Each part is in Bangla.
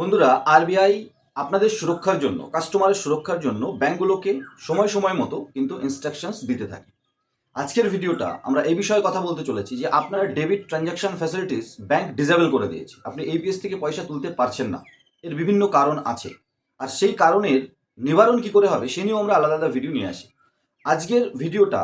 বন্ধুরা আরবিআই আপনাদের সুরক্ষার জন্য কাস্টমারের সুরক্ষার জন্য ব্যাংকগুলোকে সময় সময় মতো কিন্তু ইনস্ট্রাকশনস দিতে থাকে। আজকের ভিডিওটা আমরা এই বিষয়ে কথা বলতে চলেছি যে আপনার debit transaction facilities bank disable করে দিয়েছে। আপনি এইপিএস থেকে পয়সা তুলতে পারছেন না। এর বিভিন্ন কারণ আছে। আর সেই কারণের নিবারণ কি করে হবে, সে নিয়েও আমরা আলাদা আলাদা ভিডিও নিয়ে আসি। আজকের ভিডিওটা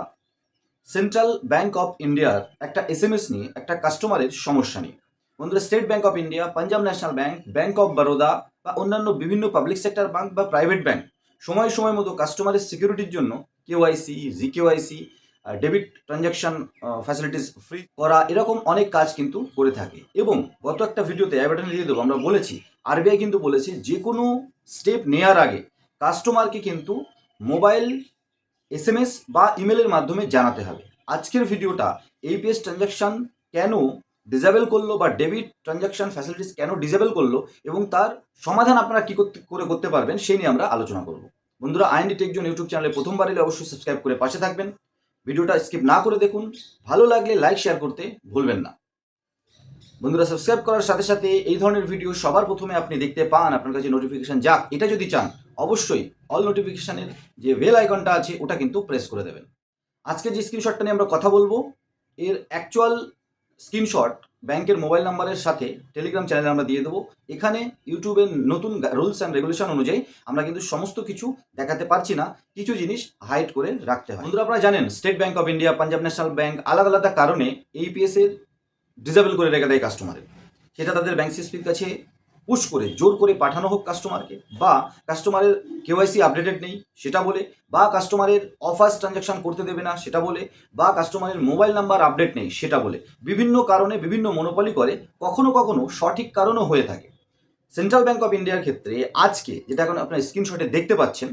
সেন্ট্রাল ব্যাংক অফ ইন্ডিয়ার একটা এসএমএস নিয়ে, একটা কাস্টমারের সমস্যা নিয়ে। বন্ধুরা state bank of India Punjab national bank bank of Baroda বা অন্যান্য বিভিন্ন পাবলিক সেক্টর ব্যাংক বা প্রাইভেট ব্যাংক সময় সময় মতো কাস্টমারের সিকিউরিটির জন্য কেওয়াইসি জি KYC debit transaction facilities free করা এরকম অনেক কাজ কিন্তু করে থাকে। এবং গত একটা ভিডিওতে অ্যাবাটন দিয়ে দেবো, আমরা বলেছি আরবিআই কিন্তু বলেছে যে কোনো স্টেপ নেওয়ার আগে কাস্টমারকে কিন্তু মোবাইল এসএমএস বা ইমেলের মাধ্যমে জানাতে হবে। আজকের ভিডিওটা এইপিএস ট্রানজ্যাকশন কেন ডিসেবল করল বা ডেবিট ট্রানজ্যাকশন ফ্যাসিলিটিস কেন ডিসেবল করল এবং তার সমাধান আপনারা কি করতে, করে করতে পারবেন, সেই নিয়ে আমরা আলোচনা করব। বন্ধুরা আইএনডি টেকজন ইউটিউব চ্যানেলে প্রথমবার এলে অবশ্যই সাবস্ক্রাইব করে পাশে থাকবেন। ভিডিওটা স্কিপ না করে দেখুন। ভালো লাগলে লাইক শেয়ার করতে ভুলবেন না। বন্ধুরা সাবস্ক্রাইব করার সাথে সাথে এই ধরনের ভিডিও সবার প্রথমে আপনি দেখতে পান। আপনার কাছে নোটিফিকেশান যাক, এটা যদি চান, অবশ্যই অল নোটিফিকেশানের যে বেল আইকনটা আছে, ওটা কিন্তু প্রেস করে দেবেন। আজকে যে স্ক্রিনশটটা নিয়ে আমরা কথা বলব, এর অ্যাকচুয়াল স্ক্রিনশট ব্যাংকের মোবাইল নাম্বারের সাথে টেলিগ্রাম চ্যানেলে আমরা দিয়ে দেবো। এখানে ইউটিউবের নতুন রুলস অ্যান্ড রেগুলেশন অনুযায়ী আমরা কিন্তু সমস্ত কিছু দেখাতে পারছি না। কিছু জিনিস হাইড করে রাখতে হয়। বন্ধুরা, আপনারা জানেন, state bank of India, Punjab national bank আলাদা আলাদা কারণে এইপিএস এর ডিসেবল করে রেখে দেয় কাস্টমারের। সেটা তাদের ব্যাংক সিসপির কাছে পুশ করে, জোর করে পাঠানো হোক কাস্টমারকে বা কাস্টমারের কেওয়াইসি আপডেটেড নেই, সেটা বলে, বা কাস্টমারের অফার্স ট্রানজ্যাকশন করতে দেবে না, সেটা বলে, বা কাস্টমারের মোবাইল নাম্বার আপডেট নেই, সেটা বলে। বিভিন্ন কারণে বিভিন্ন মনোপলি করে, কখনো কখনো সঠিক কারণও হয়ে থাকে। সেন্ট্রাল ব্যাঙ্ক অফ ইন্ডিয়ার ক্ষেত্রে আজকে যেটা এখন আপনার স্ক্রিনশটে দেখতে পাচ্ছেন,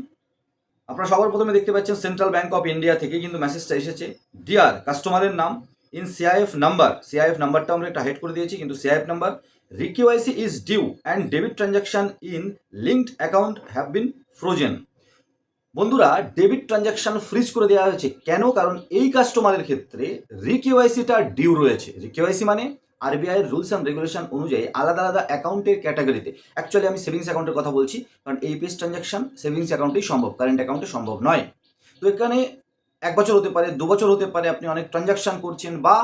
আপনারা সবার প্রথমে দেখতে পাচ্ছেন সেন্ট্রাল ব্যাঙ্ক অফ ইন্ডিয়া থেকে কিন্তু মেসেজটা এসেছে ডিয়ার কাস্টমারের নাম ইন সিআইএফ নাম্বার সিআইএফ নাম্বারটা আমরা একটা হাইড করে দিয়েছি, কিন্তু CIF number reKYC is due and debit transaction in linked account have been frozen. বন্ধুরা, ডেবিট ট্রানজ্যাকশন ফ্রিজ করে দেওয়া হয়েছে। কেন? কারণ এই কাস্টমারের ক্ষেত্রে রিকিউআইসিটা ডিউ রয়েছে। রিকিউআইসি মানে আরবিআই এর রুলস অ্যান্ড রেগুলেশন অনুযায়ী আলাদা আলাদা অ্যাকাউন্টের ক্যাটাগরিতে। অ্যাকচুয়ালি আমি সেভিংস অ্যাকাউন্টের কথা বলছি, কারণ এইপিএস ট্রানজ্যাকশন সেভিংস অ্যাকাউন্টেই সম্ভব, কারেন্ট অ্যাকাউন্টে সম্ভব নয়। তো এখানে এক বছর হতে পারে, দু বছর হতে পারে, আপনি অনেক ট্রানজ্যাকশন করছেন বা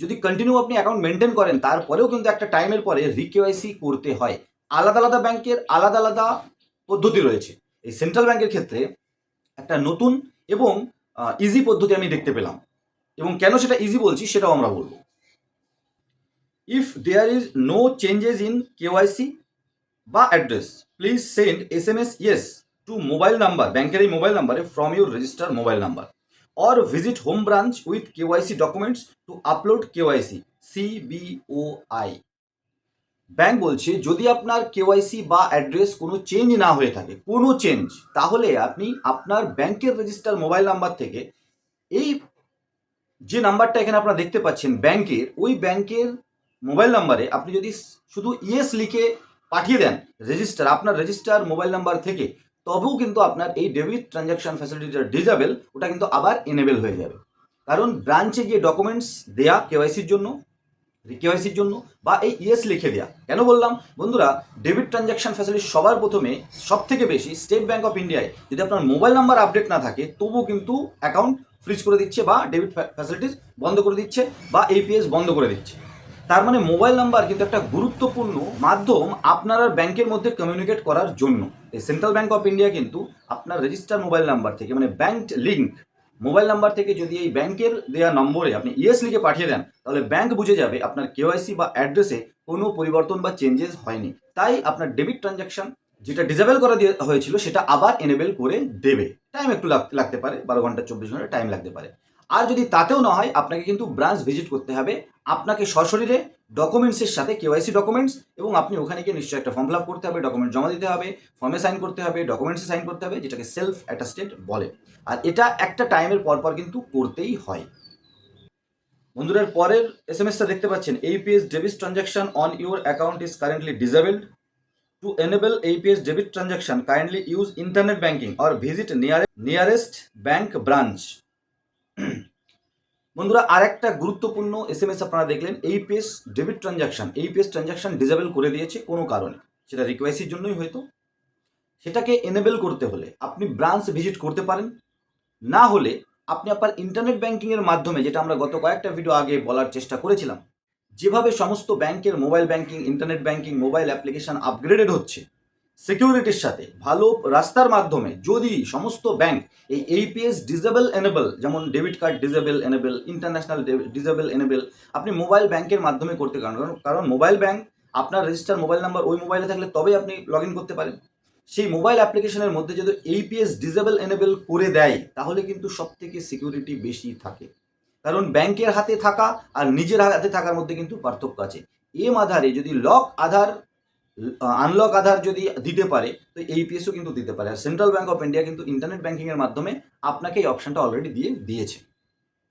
যদি কন্টিনিউ আপনি অ্যাকাউন্ট মেনটেন করেন, তারপরেও কিন্তু একটা টাইমের পরে রিকেওয়াইসি করতে হয়। আলাদা আলাদা ব্যাংকের আলাদা আলাদা পদ্ধতি রয়েছে। এই সেন্ট্রাল ব্যাংকের ক্ষেত্রে একটা নতুন এবং ইজি পদ্ধতি আমি দেখতে পেলাম। এবং কেন সেটা ইজি বলছি, সেটাও আমরা বলব। If there is no changes in KYC বা address please send S M S yes to mobile number ব্যাংকের এই মোবাইল নাম্বারে from your register mobile number or visit home branch with KYC documents to upload KYC CBOI bank বলছে, যদি আপনার কেওয়াইসি বা অ্যাড্রেস কোনো চেঞ্জ না হয়ে থাকে, কোনো চেঞ্জ তাহলে আপনি আপনার ব্যাংকের রেজিস্টার মোবাইল নাম্বার থেকে এই যে নাম্বারটা এখানে আপনারা দেখতে পাচ্ছেন ব্যাংকের, ওই ব্যাংকের মোবাইল নাম্বারে আপনি যদি শুধু ইয়েস লিখে পাঠিয়ে দেন রেজিস্টার আপনার রেজিস্টার মোবাইল নাম্বার থেকে তবেও কিন্তু আপনার এই ডেবিট ট্রানজ্যাকশন ফ্যাসিলিটিটা ডিজেবল ওটা কিন্তু আবার এনেবেল হয়ে যাবে। কারণ ব্রাঞ্চে গিয়ে ডকুমেন্টস দেয়া কেওয়াইসির জন্য কেওয়াইসির জন্য বা এই ইএস লিখে দেয়া। কেন বললাম? বন্ধুরা ডেবিট ট্রানজাকশন ফ্যাসিলিটি সবার প্রথমে সব থেকে বেশি স্টেট ব্যাঙ্ক অফ ইন্ডিয়ায় যদি আপনার মোবাইল নাম্বার আপডেট না থাকে, তবুও কিন্তু অ্যাকাউন্ট ফ্রিজ করে দিচ্ছে বা ডেবিট ফ্যাসিলিটিস বন্ধ করে দিচ্ছে বা এপিএস বন্ধ করে দিচ্ছে। তার মানে মোবাইল নাম্বার কিন্তু একটা গুরুত্বপূর্ণ মাধ্যম আপনার ব্যাংকের মধ্যে কমিউনিকেট করার জন্য। এই সেন্ট্রাল ব্যাংক অফ ইন্ডিয়া কিন্তু আপনার রেজিস্টার মোবাইল নাম্বার থেকে মানে ব্যাংক লিঙ্ক মোবাইল নাম্বার থেকে যদি এই ব্যাংকের দেওয়া নম্বরে আপনি ইএস লিখে পাঠিয়ে দেন, তাহলে ব্যাংক বুঝে যাবে আপনার কেওয়াইসি বা অ্যাড্রেসে কোনো পরিবর্তন বা চেঞ্জেস হয়নি। তাই আপনার ডেবিট ট্রানজ্যাকশন যেটা ডিসেবল করা দিয়ে হয়েছিল সেটা আবার এনেবেল করে দেবে। টাইম একটু লাগ- লাগতে পারে, বারো ঘণ্টা, চব্বিশ ঘণ্টা টাইম লাগতে পারে। আর যদি তাতেও না হয়, আপনাকে কিন্তু ব্রাঞ্চ ভিজিট করতে হবে। আপনাকে সশরীরে ডকুমেন্টসের সাথে কেওয়াইসি ডকুমেন্টস এবং আপনি ওখানে গিয়ে নিশ্চয়ই একটা ফর্ম ফিল আপ করতে হবে ডকুমেন্ট জমা দিতে হবে ফর্মে সাইন করতে হবে ডকুমেন্টসে সাইন করতে হবে, যেটাকে সেলফ অ্যাটাস্টেড বলে। আর এটা একটা টাইমের পর পর কিন্তু করতেই হয়। বন্ধুরার পরের এস এম এসটা দেখতে পাচ্ছেন। AEPS debit transaction on your account is currently disabled to enable AEPS debit transaction kindly use internet banking or visit near nearest bank branch বন্ধুরা, আরেকটা গুরুত্বপূর্ণ এস এম এস আপনারা দেখলেন AEPS debit transaction AEPS transaction disable করে দিয়েছে কোনো কারণে। সেটা রিকোয়েসির জন্যই হয়তো। সেটাকে এনেবেল করতে হলে আপনি ব্রাঞ্চ ভিজিট করতে পারেন। না হলে আপনি আপনার ইন্টারনেট ব্যাংকিংয়ের মাধ্যমে, যেটা আমরা গত কয়েকটা ভিডিও আগে বলার চেষ্টা করেছিলাম, যেভাবে সমস্ত ব্যাংকের mobile banking internet banking mobile application upgraded হচ্ছে সিকিউরিটির সাথে ভালো রাস্তার মাধ্যমে যদি সমস্ত ব্যাংক এই এইপিএস ডিজেবল এনেবল যেমন debit card disable enable international disable enable আপনি মোবাইল ব্যাংকের মাধ্যমে করতে পারেন। কারণ মোবাইল ব্যাংক আপনার রেজিস্টার মোবাইল নাম্বার ওই মোবাইলে থাকলে তবেই আপনি লগ করতে পারেন। সেই মোবাইল অ্যাপ্লিকেশনের মধ্যে যদি এইপিএস ডিজেবল এনেবল করে দেয়, তাহলে কিন্তু সব থেকে সিকিউরিটি বেশি থাকে। কারণ ব্যাংকের হাতে থাকা আর নিজের হাতে থাকার মধ্যে কিন্তু পার্থক্য আছে। এম আধারে যদি লক আধার আনলক আধার যদি দিতে পারে, তো এই পিএসও কিন্তু দিতে পারে। আর সেন্ট্রাল ব্যাঙ্ক অফ ইন্ডিয়া কিন্তু ইন্টারনেট ব্যাঙ্কিংয়ের মাধ্যমে আপনাকে এই অপশানটা অলরেডি দিয়ে দিয়েছে।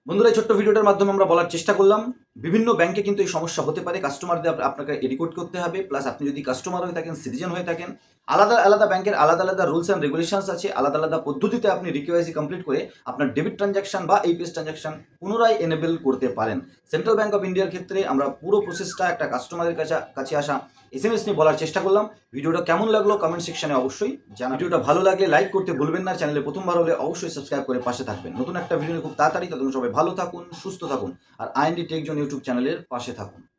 বন্ধুরা, এই ছোট্ট ভিডিওটার মাধ্যমে আমরা বলার চেষ্টা করলাম। বিভিন্ন ব্যাংকে কিন্তু এই সমস্যা হতে পারে। কাস্টমারদের আপনাকে রেকর্ড করতে হবে। প্লাস আপনি যদি কাস্টমার হয়ে থাকেন সিটিজেন হয়ে থাকেন, আলাদা আলাদা ব্যাংকের আলাদা আলাদা রুলস অ্যান্ড রেগুলেশনস আছে। আলাদা আলাদা পদ্ধতিতে আপনি রিকেওয়াইসি কমপ্লিট করে আপনার ডেবিট ট্রানজাকশন বা এইপিএস ট্রানজাকশন পুনরায় এনেবেল করতে পারেন। সেন্ট্রাল ব্যাংক অফ ইন্ডিয়ার ক্ষেত্রে আমরা পুরো প্রসেসটা একটা কাস্টমারের কাছে কাছে আসা এস এম এস নিয়ে বলার চেষ্টা করলাম। ভিডিওটা কেমন লাগল কমেন্ট সেকশনে অবশ্যই জানা ভিডিওটা ভালো লাগলে লাইক করতে ভুলবেন না। চ্যানেলে প্রথমবার হলে অবশ্যই সাবস্ক্রাইব করে পাশে থাকবেন। নতুন একটা ভিডিও খুব তাড়াতাড়ি। তখন সবাই ভালো থাকুন, সুস্থ থাকুন। আর আইএনডি টেক জন ইউটিউব চ্যানেলের পাশে থাকুন।